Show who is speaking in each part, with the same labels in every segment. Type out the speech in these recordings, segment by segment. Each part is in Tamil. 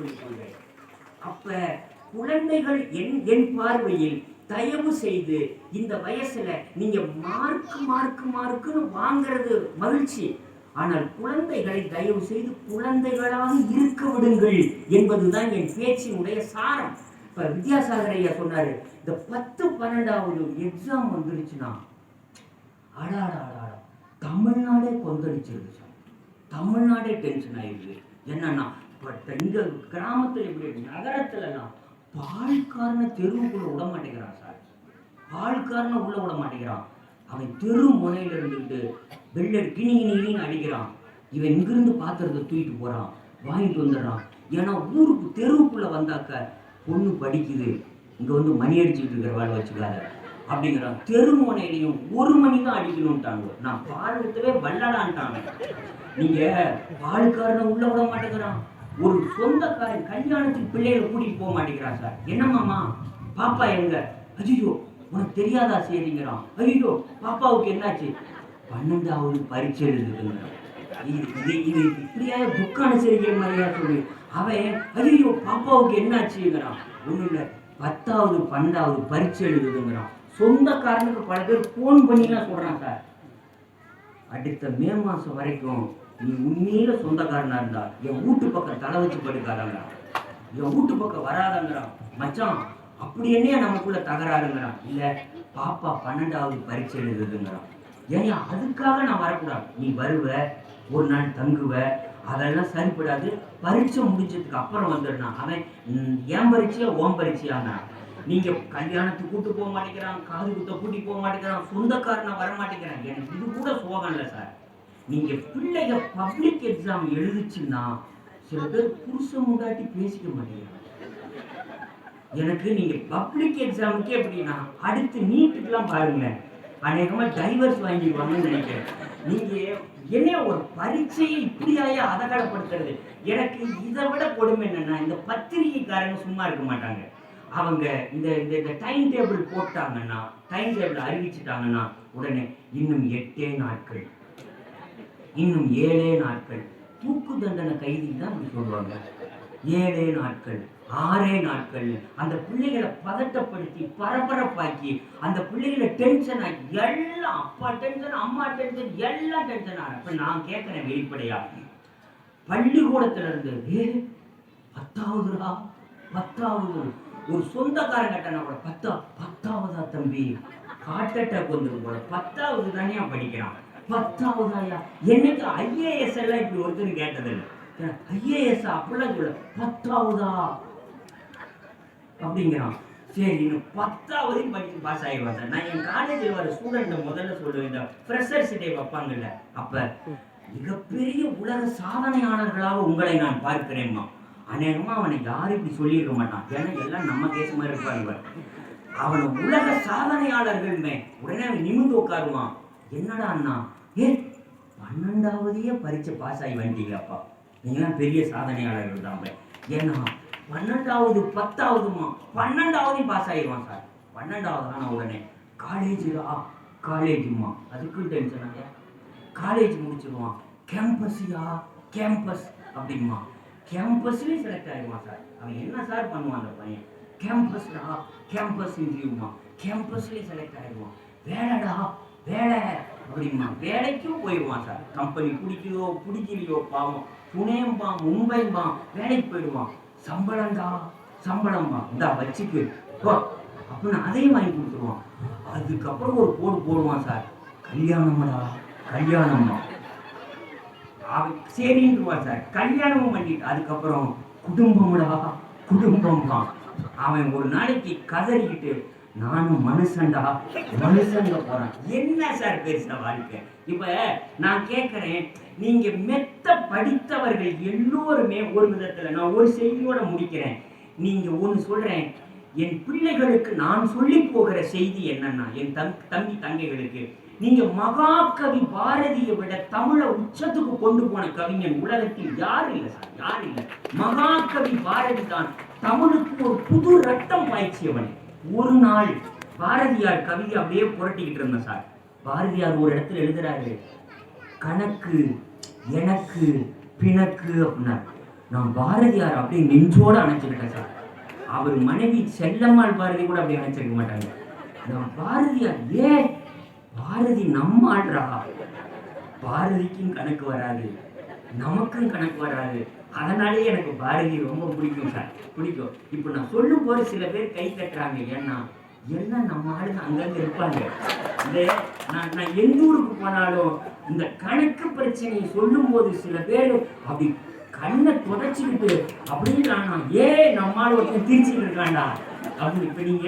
Speaker 1: நான் அப்ப குழந்தைகள் என் என் பார்வையில் தயவு செய்து இந்த வயசுல நீங்க மார்க் மார்க் மார்க்குன்னு வாங்குறது மகிழ்ச்சி. ஆனால் குழந்தைகளை தயவு செய்து குழந்தைகளாக இருக்க விடுங்கள் என்பதுதான் என் பேச்சினுடைய சாரம். இப்ப வித்யாசாகர் ஐயா சொன்னாரு இந்த பத்து பன்னெண்டாவது எக்ஸாம் வந்துருச்சுன்னா அடாடாடா தமிழ்நாடே கொந்தளிச்சிருச்சு. தமிழ்நாடே டென்ஷன் ஆயிடுது. என்னன்னா பட் இங்க கிராமத்துல இப்படி நகரத்துலலாம் பால்காரனை தெருவுக்குள்ள விட மாட்டேங்கிறான் சார். பால்காரனை உள்ள விட மாட்டேங்கிறான். அவன் தெரு முனையில் இருந்துக்கிட்டு வெள்ளர் கிணி கிணின்னு அடிக்கிறான். இவன் இங்கிருந்து பாத்திரத்தை தூக்கிட்டு போறான். வாங்கிட்டு வந்துடுறான். ஏன்னா ஊருக்கு தெருவுக்குள்ள வந்தாக்க பொண்ணு படிக்குது. இங்க வந்து மணி அடிச்சுட்டு இருக்கிற வேலை வச்சுக்காத. அப்படிங்கிறான். தெரு முனையிலையும் ஒரு மணி தான் அடிக்கணும்ட்டாங்க. நான் பால் எடுத்தவே வல்லடான்ட்டாங்க நீங்க பால்காரனை உள்ள விட மாட்டேங்கிறான். ஒரு சொந்தக்காரன் கல்யாணத்துக்கு பிள்ளைகளை கூட்டிட்டு போக மாட்டேங்கிறான் சார். என்னம்மாமா பாப்பா எங்க? ஐயோ உனக்கு தெரியாதா சரிங்கிறான். ஐயோ பாப்பாவுக்கு என்னாச்சு? பன்னெண்டாவது பரீட்சை எழுதுதுங்கிறான் இது இது இப்படியா துக்கான அனுசரிக்கிற மாதிரியா சொல்லி அவன் ஐயோ பாப்பாவுக்கு என்னாச்சுங்கிறான். ஒண்ணு இல்ல பத்தாவது பன்னெண்டாவது பரீட்சை எழுதுதுங்கிறான். சொந்தக்காரனுக்கு பல பேர் ஃபோன் பண்ணிலாம் சொல்றான் சார். அடுத்த மே மாசம் வரைக்கும் நீ உண்மையில சொந்தக்காரனா இருந்தா என் வீட்டு பக்கம் தலை வச்சு படுக்காதங்கடா என் வீட்டு பக்கம் வராதங்கிறான் மச்சான் அப்படி என்னையா நமக்குள்ள தகராறுங்கிறான் இல்ல பாப்பா பன்னெண்டாவது பரீட்சை எழுதுதுங்கிறான் ஏன் அதுக்காக நான் வரக்கூடாது. நீ வருவ ஒரு நாள் தங்குவ அதெல்லாம் சரிப்படாது. பரீட்சை முடிஞ்சதுக்கு அப்புறம் வந்துடுறான் அவன் ஏன் என் பரீட்சையா ஓம் பரீட்சையானா? நீங்க கல்யாணத்துக்கு கூட்டு போக மாட்டேங்கிறான் காது குத்த கூட்டி போக மாட்டேங்கிறான் சொந்தக்காரனை வர மாட்டேங்கிறான். எனக்கு இது கூட சோகம் இல்லை சார். நீங்க பிள்ளைங்க பப்ளிக் எக்ஸாம் எழுதுச்சுன்னா சில பேர் புருஷன் முண்டாட்டி பேசிக்க மாட்டேங்கிறாங்க. எனக்கு நீங்க பப்ளிக் எக்ஸாமுக்கே எப்படின்னா அடுத்து நீட்டுக்கெல்லாம் பாருங்களேன். அநேகமா டைவர்ஸ் வாங்கிடுவாங்கன்னு நினைக்கிறேன். நீங்க என்ன ஒரு பரீட்சையை இப்படியாயே அதகலப்படுத்துறது எனக்கு இதை விட கொடுமை என்னன்னா இந்த பத்திரிகைக்காரங்க சும்மா இருக்க மாட்டாங்க. அவங்க இந்த இந்த இந்த டைம் டேபிள் போட்டாங்கன்னா டைம் டேபிள் அறிவிச்சிட்டாங்கன்னா உடனே இன்னும் எட்டே நாட்கள். இன்னும் ஏழே நாட்கள். தூக்கு தண்டனை கைதி தான் அப்படி சொல்லுவாங்க. ஏழே நாட்கள் ஆறே நாட்கள். அந்த பிள்ளைகளை பதட்டப்படுத்தி பரபரப்பாக்கி அந்த பிள்ளைகளை டென்ஷன் ஆக்கி எல்லாம் அப்பா டென்ஷன் அம்மா டென்ஷன் எல்லாம் டென்ஷன் ஆகும் இப்போ நான் கேட்குறேன் வெளிப்படையா. பள்ளிக்கூடத்துல இருந்து பத்தாவதுரா பத்தாவது ஒரு சொந்தக்காரன் கட்டணா கூட பத்தா பத்தாவதா தம்பி? ஹார்ட் அட்டாக் வந்துடும் போல. பத்தாவது தானே படிக்கிறான். பத்தாவதாயா? என்னைக்கு ஐஏஎஸ் எல்லாம் இப்படி ஒருத்தர் கேட்டதில்லை. ஐஏஎஸ் அப்படிலாம் சொல்ல பத்தாவதா? அப்படிங்கிறான். சரி பத்தாவது பத்தாவதையும் படிச்சு பாஸ் ஆகிடுவா சார். நான் என் காலேஜில் வர ஸ்டூடெண்ட் முதல்ல சொல்லுவேன். இந்த ஃப்ரெஷர்ஸ் டே வைப்பாங்கல்ல அப்ப மிகப்பெரிய உலக சாதனையாளர்களாக உங்களை நான் பார்க்கிறேன்மா அநேகமா அவனை யாரும் இப்படி சொல்லியிருக்க மாட்டான். ஏன்னா எல்லாம் நம்ம கேஸ் மாதிரி இருப்பாங்க அவனை உலக சாதனையாளர்கள் உடனே அவன் நிமிந்து உட்காருவான். என்னடா அண்ணா? பன்னெண்டாவதையே பரீட்சை பாஸ் ஆகி வந்துட்டீங்கப்பா நீங்களாம் பெரிய சாதனையாளர்கள் தான் ஏன்னா பன்னெண்டாவது பத்தாவதுமா பன்னெண்டாவதையும் பாஸ் ஆகிடுவான் சார் பன்னெண்டாவது ஆனால் உடனே காலேஜா காலேஜுமா அதுக்கும் டென்ஷன் காலேஜ் முடிச்சிருவான். கேம்பஸ்யா கேம்பஸ் அப்படிமா கேம்பஸ்லேயும் செலக்ட் ஆகிடுவான் சார் அவன் என்ன சார் பண்ணுவான் அந்த பையன்? கேம்பஸ்டா கேம்பஸ் இன்டர்வியூமா கேம்பஸ்லேயும் செலக்ட் ஆகிடுவான் வேலைடா? வேலை. அப்படிமா வேலைக்கும் போயிடுவான் சார். கம்பெனி பிடிக்குதோ பிடிக்கலையோ பாவம். புனேம்பா மும்பைம்பா வேலைக்கு போயிடுவான். சம்பளம்டா சம்பளம்பா இந்தா வச்சுக்கு. போ. அப்படின்னு அதையும் வாங்கி கொடுத்துருவான். அதுக்கப்புறம் ஒரு போடு போடுவான் சார். கல்யாணம்டா கல்யாணம்மா. அவன் சரின்றுவான் சார். கல்யாணமும் பண்ணிட்டு அதுக்கப்புறம் குடும்பம்டா குடும்பம் தான் அவன் ஒரு நாளைக்கு கதறிக்கிட்டு நானும் மனுஷன்டா மனுஷங்க போறான். என்ன சார் பெருசா வாழ்க்கை? இப்ப நான் கேட்கறேன் நீங்க மெத்த படித்தவர்கள் எல்லோருமே ஒரு விதத்துல நான் ஒரு செய்தியோட முடிக்கிறேன். நீங்க ஒண்ணு சொல்றேன் என் பிள்ளைகளுக்கு நான் சொல்லி போகிற செய்தி என்னன்னா என் தம் தம்பி தங்கைகளுக்கு நீங்க மகாகவி பாரதியை விட தமிழை உச்சத்துக்கு கொண்டு போன கவிஞன் உலகத்தில் யார் இல்லை சார்? யார் இல்லை? மகாகவி பாரதி தான் தமிழுக்கு ஒரு புது ரத்தம் பாய்ச்சியவன். ஒரு நாள் பாரதியார் கவிதை அப்படியே புரட்டிக்கிட்டு இருந்தேன் சார். பாரதியார் ஒரு இடத்துல எழுதுறாரு கணக்கு எனக்கு பிணக்கு அப்படின்னா நான் பாரதியார் அப்படியே நெஞ்சோட அணைச்சிக்கிட்டேன் சார். அவர் மனைவி செல்லம்மாள் பாரதி கூட அப்படி அணைச்சிருக்க மாட்டாங்க. நான் பாரதியார் ஏன் பாரதி நம்ம ஆடுறா பாரதிக்கும் கணக்கு வராது நமக்கும் கணக்கு வராது. அதனாலேயே எனக்கு பாரதி ரொம்ப பிடிக்கும் சார். பிடிக்கும். இப்போ நான் சொல்லும் போது சில பேர் கை தட்டுறாங்க. ஏன்னா எல்லாம் நம்ம ஆளுங்க அங்கங்க இருப்பாங்க? இந்த நான் நான் எந்த ஊருக்கு போனாலும் இந்த கணக்கு பிரச்சனையை சொல்லும் போது சில பேர் அப்படி கண்ணை தொடச்சிக்கிட்டு அப்படின்றானா ஏ நம்மால் ஒருத்தன் திருச்சிட்டு இருக்காண்டா அப்படி இப்போ நீங்க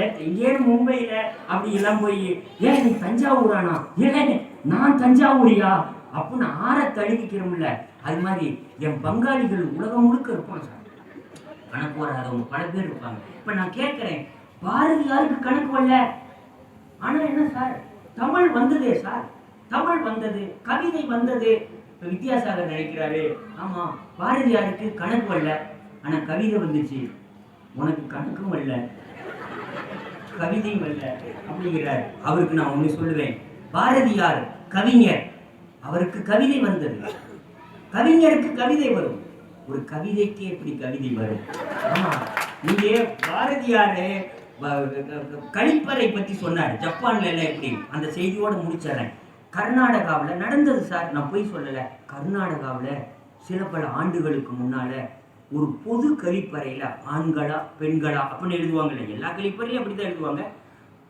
Speaker 1: ஏன் மும்பையில அப்படி எல்லாம் போய் ஏன் நீ தஞ்சாவூரானா? ஏன் நான் தஞ்சாவூரியா? அப்படின்னு ஆற தழுவிக்கிறோம்ல. அது மாதிரி என் பங்காளிகள் உலகம் முழுக்க இருப்பான் சார் கணக்கு வராதவங்க பல பேர் இருப்பாங்க. இப்போ நான் கேட்குறேன் பாரதியாருக்கு கணக்கு வரல? ஆனால் என்ன சார்? தமிழ் வந்ததே சார். தமிழ் வந்தது கவிதை வந்தது. இப்போ வித்யாசாகர் நினைக்கிறாரு ஆமாம் பாரதியாருக்கு கணக்கு வரல? ஆனால் கவிதை வந்துச்சு. உனக்கு கணக்கும் வரல. கவிதையும் வரல அப்படிங்கிறார். அவருக்கு நான் ஒன்று சொல்லுவேன். பாரதியார் கவிஞர். அவருக்கு கவிதை வந்தது. கவிஞருக்கு கவிதை வரும். ஒரு கவிதைக்கு எப்படி கவிதை வரும். ஆமா நீங்க பாரதியாரு கழிப்பறை பத்தி சொன்னார். ஜப்பான்ல எல்லாம் எப்படி? அந்த செய்தியோட முடிச்சிடறேன். கர்நாடகாவில் நடந்தது சார் நான் போய் சொல்லலை. கர்நாடகாவில் சில பல ஆண்டுகளுக்கு முன்னால ஒரு பொது கழிப்பறையில் ஆண்களா பெண்களா அப்படின்னு எழுதுவாங்கல்ல எல்லா கழிப்பறையும் அப்படி தான் எழுதுவாங்க.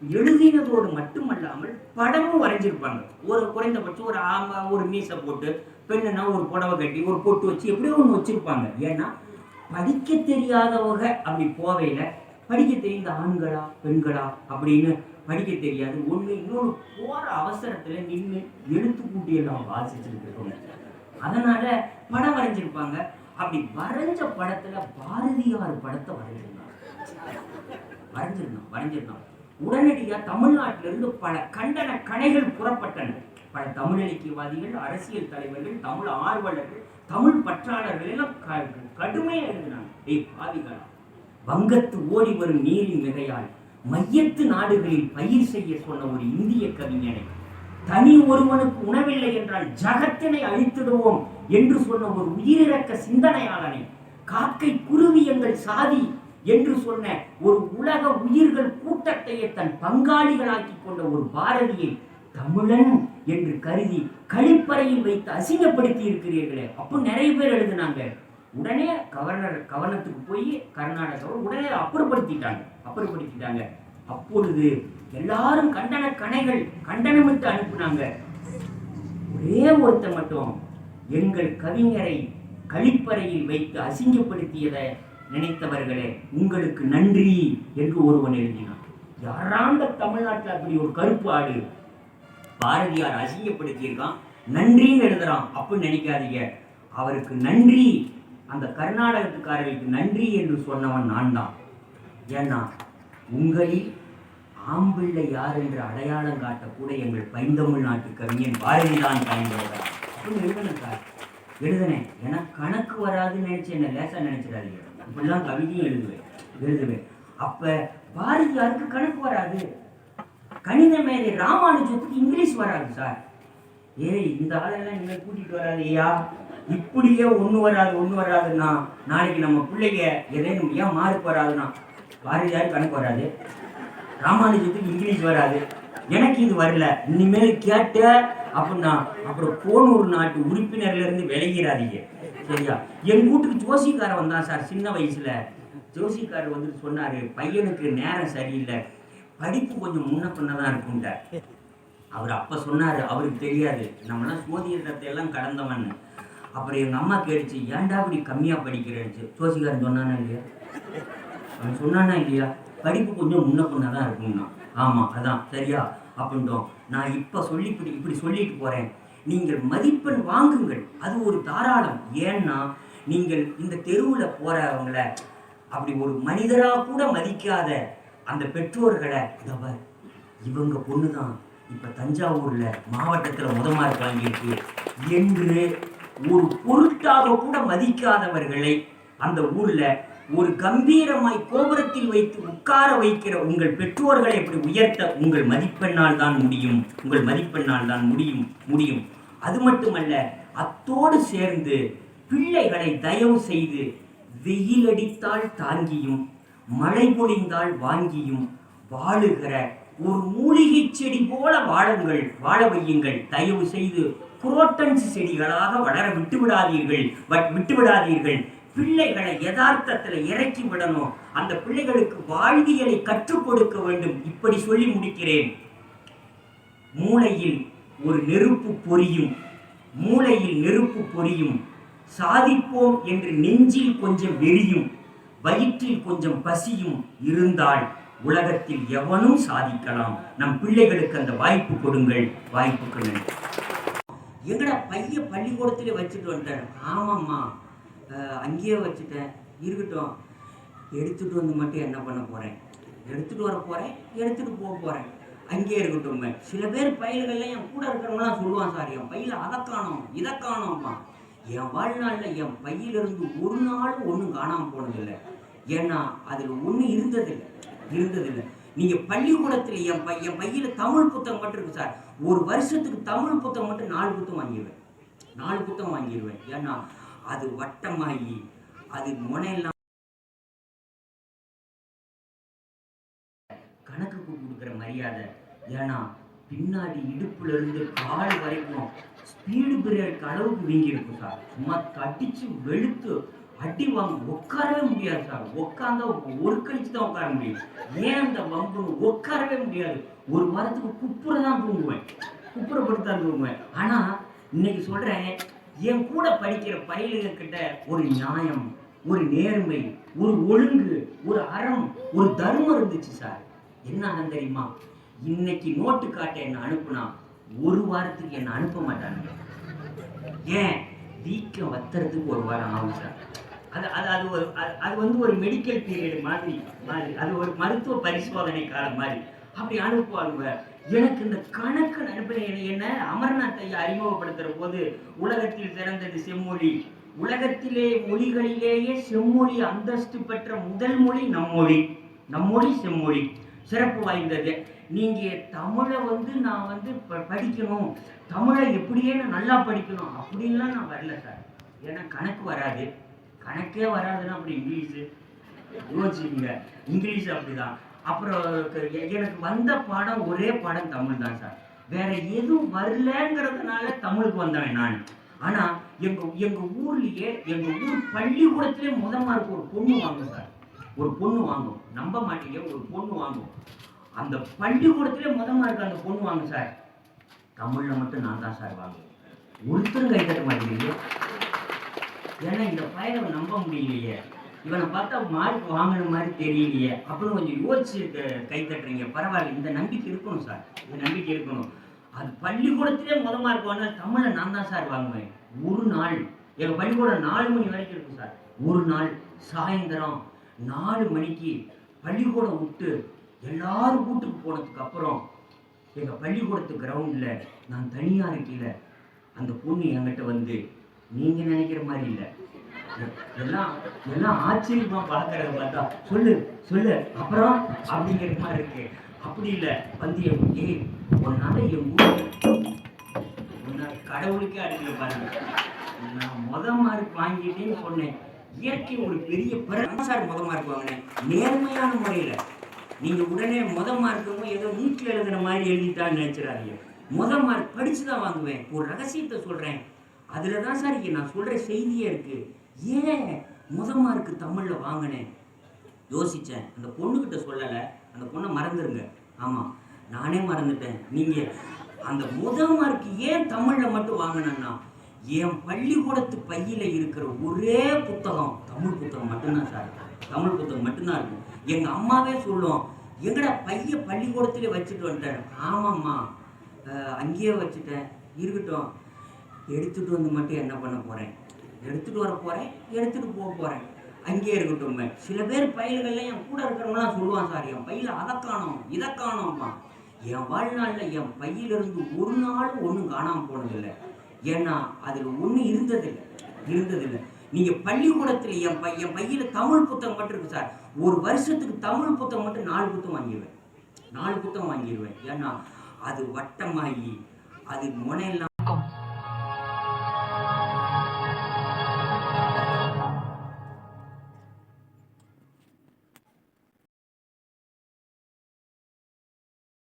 Speaker 1: எழுதினதோடு மட்டுமல்லாமல் படமும் வரைஞ்சிருப்பாங்க. ஒரு குறைந்தபட்சம் ஒரு ஆமா ஒரு மீசை போட்டு பெண்ணுனா ஒரு புடவை கட்டி ஒரு பொட்டு வச்சு எப்படியோ ஒன்று வச்சுருப்பாங்க. ஏன்னா படிக்க தெரியாதவங்க அப்படி போவையில் படிக்க தெரிந்த ஆண்களா பெண்களா அப்படின்னு படிக்க தெரியாது. ஒண்ணு இன்னொன்று போகிற அவசரத்துல நின்று எழுத்து கூட்டியெல்லாம் வாசிச்சிருக்கிறோம் அதனால படம் வரைஞ்சிருப்பாங்க. அப்படி வரைஞ்ச படத்துல பாரதியார் படத்தை வரைஞ்சிருந்தாங்க வரைஞ்சிருந்தான் வரைஞ்சிருந்தான் உடனடியாக தமிழ்நாட்டில இருந்து பல கண்டன கணைகள் புறப்பட்டன. பல தமிழ் இலக்கியவாதிகள் அரசியல் தலைவர்கள் தமிழ் ஆர்வலர்கள் தமிழ் பற்றாளர்கள் எல்லாம் கடுமையாக எழுதினாங்க. ஏய் பாவிகளா. வங்கத்து ஓடி வரும் நீரின் மிகையால் மையத்து நாடுகளில் பயிர் செய்ய சொன்ன ஒரு இந்திய கவிஞனை தனி ஒருவனுக்கு உணவில்லை என்றால் ஜகத்தினை அழித்திடுவோம் என்று சொன்ன ஒரு உயிரிழக்க சிந்தனையாளனை காக்கை குருவி எங்கள் சாதி என்று சொன்ன ஒரு உலக உயிர்கள் கூட்டத்தையே தன் பங்காளிகளாக்கி கொண்ட ஒரு பாரதியை தமிழன் என்று கருதி கழிப்பறையில் வைத்து அசிங்கப்படுத்தி இருக்கிறீர்களே. அப்போ நிறைய பேர் எழுதுனாங்க. உடனே கவர்னர் கவர்னத்துக்கு போய் கர்நாடகாவை உடனே அப்புறப்படுத்திட்டாங்க. அப்புறப்படுத்திட்டாங்க. அப்பொழுது எல்லாரும் கண்டன கணைகள் கண்டனமிட்டு அனுப்புனாங்க. ஒரே ஒருத்தன் மட்டும் எங்கள் கவிஞரை கழிப்பறையில் வைத்து அசிங்கப்படுத்தியதை நினைத்தவர்களே உங்களுக்கு நன்றி என்று ஒருவன் எழுதினான். யாராண்ட தமிழ்நாட்டில் அப்படி ஒரு கருப்பு ஆடு பாரதியார் அசிங்கப்படுத்தியிருக்கான். நன்றின்னு எழுதுறான். அப்படின்னு நினைக்காதீங்க. அவருக்கு நன்றி. அந்த கர்நாடகத்துக்காரர்களுக்கு நன்றி என்று சொன்னவன் நான் தான் ஏன்னா உங்களில் ஆம்பிள்ளை யார் என்று அடையாளம் காட்டக்கூட எங்கள் பைந்தமிழ் நாட்டு கவிஞன் பாரதிதான் பயன்படுகிறார் அப்படின்னு எழுதுனேன் எழுதுனேன். ஏன்னா கணக்கு வராதுன்னு நினச்சி என்ன லேசாக நினைச்சிடாதீங்க. இப்படிலாம் கவிதையும் எழுதுவேன். எழுதுவேன். அப்போ பாரதியாருக்கு கணக்கு வராது. கணித மேதை ராமானுஜத்துக்கு இங்கிலீஷ் வராது சார். ஏய் இந்த ஆளெல்லாம் இனிமே கூட்டிகிட்டு வராதியா இப்படியே ஒன்று வராது ஒன்று வராதுன்னா நாளைக்கு நம்ம பிள்ளைங்க ஏதேனும் ஏன் மார்க் வராதுன்னா பாரதியார் கணக்கு வராது. ராமானுஜத்துக்கு இங்கிலீஷ் வராது. எனக்கு இது வரல. இனிமேல் கேட்ட அப்படின்னா அப்புறம் கோனூர் நாட்டு உறுப்பினர்லேருந்து இருந்து சரியா? என் வீட்டுக்கு ஜோசிக்காரன் வந்தான் சார் சின்ன வயசில். ஜோசிக்காரர் வந்து சொன்னார் பையனுக்கு நேரம் சரியில்லை. படிப்பு கொஞ்சம் முன்ன பின்னதான் தான் அவர் அப்போ சொன்னார் அவருக்கு தெரியாது. நம்மளாம் சோதிடத்தை எல்லாம் கடந்தவன். அப்புறம் எங்கள் அம்மா கேட்டுச்சு ஏன்டா இப்படி கம்மியாக படிக்கிறேன்னு சோசிகாரன் சொன்னானா இல்லையா? அவன் சொன்னானா இல்லையா? படிப்பு கொஞ்சம் முன்ன பின்னதான் இருக்கும்னா. ஆமாம் அதான் சரியா அப்படின்ட்டோம். நான் இப்போ சொல்லி இப்படி இப்படி சொல்லிட்டு போகிறேன் நீங்கள் மதிப்பெண் வாங்குங்கள். அது ஒரு தாராளம். ஏன்னா நீங்கள் இந்த தெருவில் போகிறவங்கள அப்படி ஒரு மனிதராக கூட மதிக்காத அந்த பெற்றோர்களை இதை இவங்க பொண்ணு தான் இப்போ தஞ்சாவூரில் மாவட்டத்தில் முதமாக மார்க் வாங்கியிருக்கு என்று ஒரு பொருட்டாக கூட மதிக்காதவர்களை அந்த ஊரில் ஒரு கம்பீரமாய் கோபுரத்தில் வைத்து உட்கார வைக்கிற உங்கள் பெற்றோர்களை எப்படி உயர்த்த உங்கள் மதிப்பெண்ணால் தான் முடியும். உங்கள் மதிப்பெண்ணால் தான் முடியும் முடியும். அது மட்டுமல்ல அத்தோடு சேர்ந்து பிள்ளைகளை தயவு செய்து வெயில் அடித்தால் தாங்கியும். மழை பொழிந்தால் வாங்கியும் வாழுகிற ஒரு மூலிகை செடி போல வாழுங்கள் வாழ வையுங்கள். தயவு செய்து புரோட்டன்ஸ் செடிகளாக வளர விட்டு விடாதீர்கள் விட்டு விடாதீர்கள் பிள்ளைகளை யதார்த்தத்தில் இறக்கி விடணும். அந்த பிள்ளைகளுக்கு வாழ்வியலை கற்றுக் கொடுக்க வேண்டும். இப்படி சொல்லி முடிக்கிறேன். மூளையில் ஒரு நெருப்பு பொரியும். மூளையில் நெருப்பு பொரியும். சாதிப்போம் என்று நெஞ்சில் கொஞ்சம் வெறியும். வயிற்றில் கொஞ்சம் பசியும் இருந்தால் உலகத்தில் எவனும் சாதிக்கலாம். நம் பிள்ளைகளுக்கு அந்த வாய்ப்பு கொடுங்கள். வாய்ப்புக்கு நன்றி. எங்கடா பைய பள்ளிக்கூடத்திலே வச்சுட்டு வந்துட்டேன் ஆமாம்மா. அங்கேயே வச்சுட்டேன். இருக்கட்டும். எடுத்துட்டு வந்து மட்டும் என்ன பண்ண போகிறேன் எடுத்துகிட்டு வர போகிறேன் எடுத்துகிட்டு போக போகிறேன் அங்கேயே இருக்கட்டும் சில பேர் பயில்கள்லாம் என் கூட இருக்கிறவங்களாம் சொல்லுவான் சார் என் பையில் அதை காணோம் இதை காணோம்மா. என் வாழ்நாளில் என் பையிலிருந்து ஒரு நாள் ஒன்றும் காணாமல் போனதில்லை. ஏன்னா அதுல ஒண்ணு இருந்ததில்லை. இருந்ததில்லை. நீங்க பள்ளிக்கூடத்துல என் பை என் பையில் தமிழ் புத்தகம் மட்டும் இருக்கு சார். ஒரு வருஷத்துக்கு தமிழ் புத்தகம் மட்டும் நாலு புத்தகம் வாங்கிடுவேன் நாலு புத்தகம் வாங்கிடுவேன் ஏன்னா அது வட்டமாகி அது முனையெல்லாம் கணக்குக்கு கொடுக்குற மரியாதை. ஏன்னா பின்னாடி இடுப்புல இருந்து கால் வரைக்கும் ஸ்பீடு பிரேக் அளவுக்கு வீங்கி இருக்கும் சார். சும்மா கடிச்சு வெளுத்து அடி வாங்க உட்காரவே முடியாது சார். உட்காந்தா ஒரு கழிச்சு தான் உட்கார முடியும். ஏன் அந்த வம்புன்னு உட்காரவே முடியாது. ஒரு வாரத்துக்கு குப்புற தான் தூங்குவேன். குப்புறப்பட்டு தான் தூங்குவேன். ஆனா இன்னைக்கு சொல்றேன் என் கூட படிக்கிற பயிலுங்க கிட்ட ஒரு நியாயம் ஒரு நேர்மை ஒரு ஒழுங்கு ஒரு அறம் ஒரு தர்மம் இருந்துச்சு சார். என்ன தெரியுமா? இன்னைக்கு நோட்டு காட்ட என்ன அனுப்புனா ஒரு வாரத்துக்கு என்ன அனுப்ப மாட்டாங்க ஏன்? வீக்கம் வத்துறதுக்கு ஒரு வாரம் ஆகும் சார். அது அது அது ஒரு அது- அது வந்து ஒரு மெடிக்கல் பீரியட் மாதிரி மாதிரி. அது ஒரு மருத்துவ பரிசோதனை காலம் மாதிரி. அப்படி அனுப்புவாங்க. எனக்கு இந்த கணக்கு அனுப்பின என்ன? அமர்நாத் ஐயா போது உலகத்தில் சிறந்தது செம்மொழி. உலகத்திலே மொழிகளிலேயே செம்மொழி அந்தஸ்து பெற்ற முதல் மொழி நம்மொழி. நம்மொழி செம்மொழி. சிறப்பு வாய்ந்தது. நீங்கள் தமிழை வந்து நான் வந்து ப- படிக்கணும். தமிழை எப்படியே நான் நல்லா படிக்கணும். அப்படின்லாம் நான் வரல சார். ஏன்னா கணக்கு வராது. கணக்கே வராதுன்னா அப்படி இங்கிலீஷு. யோசிச்சுங்க இங்கிலீஷ் அப்படிதான். அப்புறம் எனக்கு வந்த பாடம் ஒரே பாடம் தமிழ் தான் சார். வேற எதுவும் வரலங்கிறதுனால தமிழுக்கு வந்தவன் நான். ஆனா எங்க எங்க ஊர்லயே எங்க ஊர் பள்ளிக்கூடத்திலே முத மார்க் ஒரு பொண்ணு வாங்கும் சார். ஒரு பொண்ணு வாங்கும். நம்ப மாட்டீங்க ஒரு பொண்ணு வாங்கும். அந்த பள்ளிக்கூடத்திலே முத மார்க் அந்த பொண்ணு வாங்கும் சார். தமிழ்ல மட்டும் நான் தான் சார் வாங்குவேன். ஒருத்தரும் கை தட்ட மாட்டேங்கிறீங்க ஏன்னா இந்த பையனை நம்ப முடியலையே. இவனை பார்த்தா மார்க் வாங்கின மாதிரி தெரியலையே. அப்படின்னு கொஞ்சம் யோசிச்சு கை தட்டுறீங்க. பரவாயில்ல இந்த நம்பிக்கை இருக்கணும் சார். இந்த நம்பிக்கை இருக்கணும். அது பள்ளிக்கூடத்திலே முத மார்க் வாங்கினா தமிழை நான் தான் சார் வாங்குவேன். ஒரு நாள். எங்கள் பள்ளிக்கூடம் நாலு மணி வரைக்கும் இருக்கும் சார். ஒரு நாள். சாயந்தரம் நாலு மணிக்கு பள்ளிக்கூடம் விட்டு எல்லாரும் வீட்டுக்கு போனதுக்கு அப்புறம் எங்கள் பள்ளிக்கூடத்து கிரவுண்டில் நான் தனியாக இருக்கையில் அந்த பொண்ணு என்கிட்ட வந்து நீங்கள் நினைக்கிற மாதிரி இல்லை. எல்லாம் எல்லாம் ஆச்சரியமா பார்க்கறது பார்த்தா சொல்லு சொல்லு அப்புறம் அப்படிங்கிற மாதிரி இருக்கு. அப்படி இல்லை பந்தயம் ஏ ஒரு நாளை என் ஊர் உன்னை கடவுளுக்கே அடிக்கல பாருங்க. நான் முத மார்க் வாங்கிட்டேன்னு சொன்னேன். இயற்கை ஒரு பெரிய பிறகு சார் முத மார்க் வாங்கினேன். நேர்மையான முறையில். நீங்கள் உடனே முத மார்க்கமோ ஏதோ வீட்டில் எழுதுன மாதிரி எழுதிட்டான்னு நினச்சிடாதீங்க. முத மார்க் படித்து தான் வாங்குவேன். ஒரு ரகசியத்தை சொல்கிறேன் அதில் தான் சார் இங்கே நான் சொல்கிற செய்தியே இருக்குது ஏன் முத மார்க்கு தமிழில் வாங்கினேன்? யோசித்தேன் அந்த பொண்ணுக்கிட்ட சொல்லலை. அந்த பொண்ணை மறந்துருங்க. ஆமாம் நானே மறந்துட்டேன். நீங்கள் அந்த முத மார்க்கு ஏன் தமிழில் மட்டும் வாங்கினேன்னா என் பள்ளிக்கூடத்து பையில் இருக்கிற ஒரே புத்தகம் தமிழ் புத்தகம் மட்டும்தான் சார் தமிழ் புத்தகம் மட்டும்தான் இருக்கும். எங்கள் அம்மாவே சொல்லும் எங்கடா பைய பள்ளிக்கூடத்துலேயே வச்சுட்டு வந்துட்டேன் ஆமாம்மா. அங்கேயே வச்சுட்டேன். இருக்கட்டும். எடுத்துட்டு வந்து மட்டும் என்ன பண்ண போறேன்? எடுத்துட்டு வர போறேன் எடுத்துட்டு போக போறேன். அங்கேயே இருக்கட்டும் சில பேர் பயில்கள்ல என் கூட இருக்கிறவங்களாம் சொல்லுவான் சார் என் பையில அதை காணோம் இதை காணும்ப்பா. என் வாழ்நாள்ல என் பையிலிருந்து ஒரு நாள் ஒன்றும் காணாம போனதில்லை. ஏன்னா அதுல ஒன்றும் இருந்ததில்லை. இருந்ததில்லை. நீங்க பள்ளிக்கூடத்துல என் பை என் பையில தமிழ் புத்தகம் மட்டும் இருக்கு சார். ஒரு வருஷத்துக்கு தமிழ் புத்தகம் மட்டும் நாலு புத்தகம் வாங்கிடுவேன் நாலு புத்தகம் வாங்கிடுவேன் ஏன்னா அது வட்டமாகி அது முனையெல்லாம்